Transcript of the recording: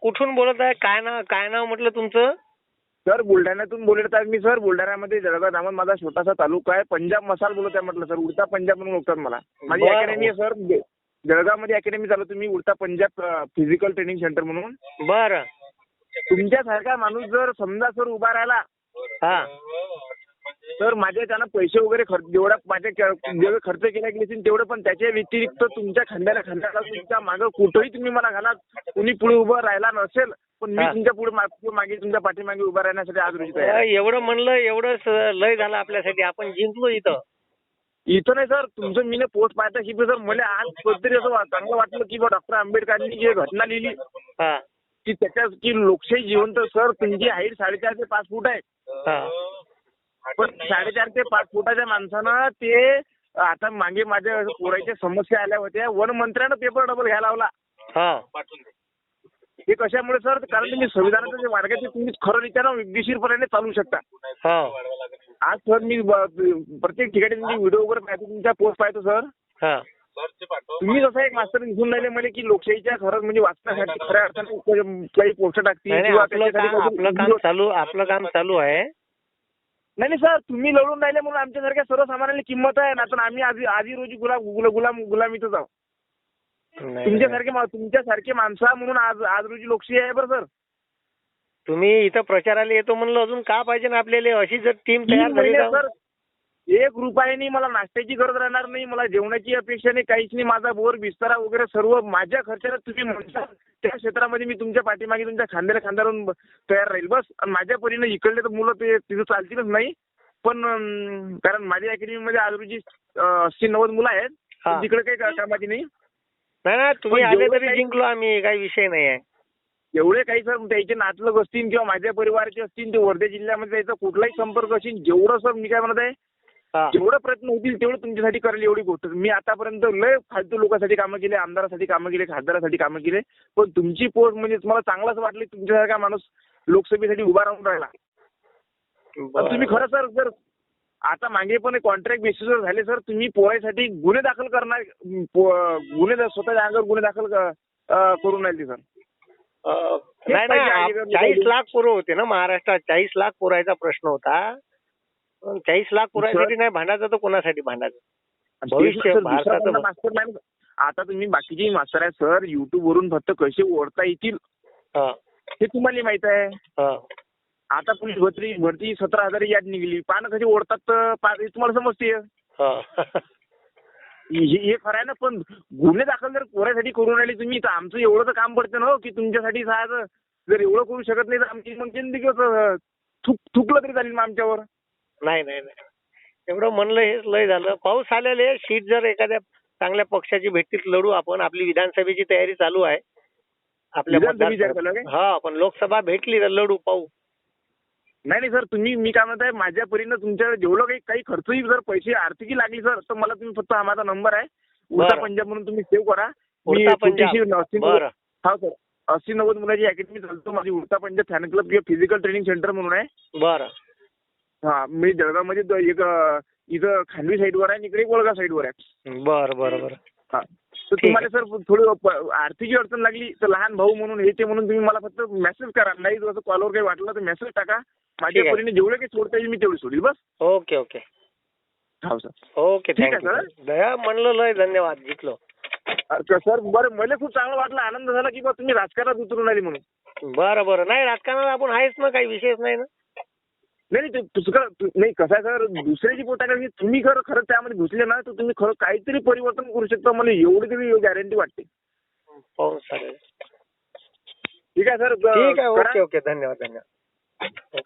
कुठून बोलत आहे? काय नाव काय नाव म्हटलं तुमचं? सर बुलढाण्यातून बोलत आहे मी सर. बुलढाण्यामध्ये जळगाव दामन माझा छोटासा तालुका आहे. पंजाब मसाल बोलत आहे म्हटलं सर. उडता पंजाब म्हणून ओळखतात मला. माझी. अकॅडमी आहे सर. जळगावमध्ये अकॅडमी चालवतो मी Udta Punjab physical training centre म्हणून. बरं. तुमच्यासारखा माणूस जर समजा सर उभा राहिला. हा. तर माझे त्यानं पैसे वगैरे खर्च जेवढा माझे क- जेवढे खर्च केला गेले तेवढं पण त्याच्या व्यतिरिक्त तुमच्या खांद्याला खांद्याला तुमच्या मागं कुठंही तुम्ही मला घाला कुणी पुढे उभं राहिला नसेल पण मी. तुमच्यापुढे मागे तुमच्या पाठीमागे उभा राहण्यासाठी आज रोजी तयार आहे. एवढं म्हणलं एवढं लय झालं आपल्यासाठी आपण जिंकलो इथं इथं नाही सर तुमचं मी पोस्ट पाहता शिकलो सर मला आज कधीतरी असं चांगलं वाटलं की डॉक्टर आंबेडकरांनी जी घटना लिहिली की त्याच्या की लोकशाही जिवंत सर तुमची हाईट साडेचार ते पाच फूट आहे पण साडेचार ते पाच फुटाच्या माणसानं ते आता मागे माझ्या पोराच्या समस्या आल्या होत्या. वन मंत्र्यानं पेपर डबल घ्यायला लावला. हा. हे कशामुळे सर कारण तुम्ही संविधानाचं जे मार्ग आहे ते तुम्ही खरं रित्यानं विद्यशीरपणे चालू शकता. आज सर मी ब- प्रत्येक ठिकाणी तुमचे व्हिडिओ वगैरे पाहतो तुमच्या पोस्ट पाहतो सर हा. तुम्ही जसं एक मास्तर दिसून राहिले मला की लोकशाहीच्या खरं म्हणजे वाचण्यासाठी खऱ्या अर्थाने काही पोस्ट टाकतील नाही नाही, किंवा आपलं त्याच्यासाठी काम आपलं चालू आपलं काम चालू आहे. नाही नाही सर तुम्ही लढून राहिले म्हणून आमच्यासारख्या सर्वसामान्याला किंमत आहे ना तर आम्ही आधी आधी रोजी गुलाम गुलाम गुलाम गुलामीतच आहोत. तुमच्यासारखे तुमच्यासारखे माणसं म्हणून आज आज रोजी लोकशाही आहे बरं सर. तुम्ही इथं प्रचाराला येतो म्हणलं अजून का पाहिजे ना आपल्याला? अशी जर टीम तयार झाली सर एक रुपयाने मला नाश्त्याची गरज राहणार नाही मला जेवणाची अपेक्षा नाही काहीच नाही माझा बोर बिस्तारा वगैरे सर्व माझ्या खर्चाने तुम्ही म्हणता. त्या क्षेत्रामध्ये मी तुमच्या पाठीमागे तुमच्या खांद्याला खांद्यावरून ब- तयार राहील. बस. आणि माझ्या परीने इकडले तर मुलं ते तिथं चालतीलच नाही. पण कारण माझ्या अकॅडमीमध्ये आज रोजी अं, अस्सी नव्वद मुलं आहेत. तिकडे काही कामाची नाही. तुम्ही आले तरी काही- जिंकलो आम्ही काही विषय नाही आहे. एवढे काही सर त्याचे नातलग असतील किंवा माझ्या परिवाराचे असतील ते वर्धा जिल्ह्यामध्ये त्याचा कुठलाही संपर्क असेल जेवढं सर मी काय म्हणत आहे जेवढे प्रयत्न होतील तेवढं तुमच्यासाठी करेल एवढी गोष्ट. मी आतापर्यंत लय फालतू लोकांसाठी कामं केले आमदारासाठी कामं केले खासदारासाठी कामं केले. पण तुमची पोस्ट म्हणजे तुम्हाला चांगलंच वाटलं तुमच्यासारखा माणूस लोकसभेसाठी उभा राहून राहिला. तुम्ही खरं सर जर आता मागे पण कॉन्ट्रॅक्ट बेसिसवर झाले सर तुम्ही पोहायसाठी गुन्हे दाखल करणार गुन्हे स्वतःच्या अंगावर गुन्हे दाखल करून राहिले सर. नाही चाळीस लाख पोरं होते ना महाराष्ट्रात चाळीस लाख पोरायचा प्रश्न होता. चाळीस लाख पोरायसाठी नाही भांडायचं तर कोणासाठी भांडायचं? भविष्य भारताचं मास्टर आता तुम्ही बाकीचे मास्टर आहे सर युट्यूब वरून फक्त कसे ओढता येतील. हा, तुम्हाला माहीत आहे. आता पोलीस भरती भरती सतरा हजार याद निघली. पानं कशी ओढतात तुम्हाला समजते? हा. खरं आहे ना पण गुन्हे दाखल जर पोरासाठी करून राहिले तुम्ही तर आमचं एवढं तर काम पडतं ना हो की तुमच्यासाठी जर एवढं करू शकत नाही तर आमची मग जिंदगी थुकलं तरी चालेल मग आमच्यावर. नाही नाही नाही. एवढं म्हणलं हेच लय झालं. पाऊस आलेले सीट जर एखाद्या चांगल्या पक्षाची भेटतील लढू आपण आपली विधानसभेची तयारी चालू आहे. आपल्या आहे? हा पण लोकसभा भेटली तर लढू पाहू. नाही नाही सर तुम्ही मी काय म्हणत आहे माझ्या परीनं तुमच्या जेवढं काही काही खर्चही जर पैसे आर्थिकही लागली सर तर मला तुम्ही फक्त हा माझा नंबर आहे. उडता. पंजाब म्हणून तुम्ही सेव्ह करा. हा सर अस्सी नव्वद मुलाची अकॅडमी चालतो. माझी उडता पंजाब फॅन क्लब किंवा फिजिकल ट्रेनिंग सेंटर म्हणून आहे. बरं. हा मी जळगावमध्ये द- एक इथं खांडवी साईडवर आहे इकडे वळगा साईडवर आहे. बरं बरं बरं. हा. तर ठीक तुम्हाला सर थोडी प- आर्थिक अडचण लागली तर लहान भाऊ म्हणून हे ते म्हणून तुम्ही मला फक्त मेसेज करा. नाही जसं कॉलवर काही वाटलं तर मेसेज टाका. माझ्या आहे. परीने जेवढे काही सोडता येईल मी तेवढे सोडील बस. Okay okay. हो सर. ओके ठीक आहे, थँक्यू. दया म्हणलं लय धन्यवाद जिंकलो. अ, सर बरं मला खूप चांगलं वाटलं. आनंद झाला की बा तुम्ही राजकारणात उतरून आली म्हणून. बरं बरं. नाही राजकारणात आपण आहेच ना काही विषयच नाही ना? नाही नाही तु- नाही कसं आहे सर दुसऱ्याची पोटाकडे तुम्ही खरं खरं त्यामध्ये घुसले ना तर तुम्ही खरं काहीतरी परिवर्तन करू शकता मला एवढी तरी गॅरंटी वाटते. पाहून चालेल. ठीक आहे सर. ठीक आहे. ओके ओके धन्यवाद धन्यवाद.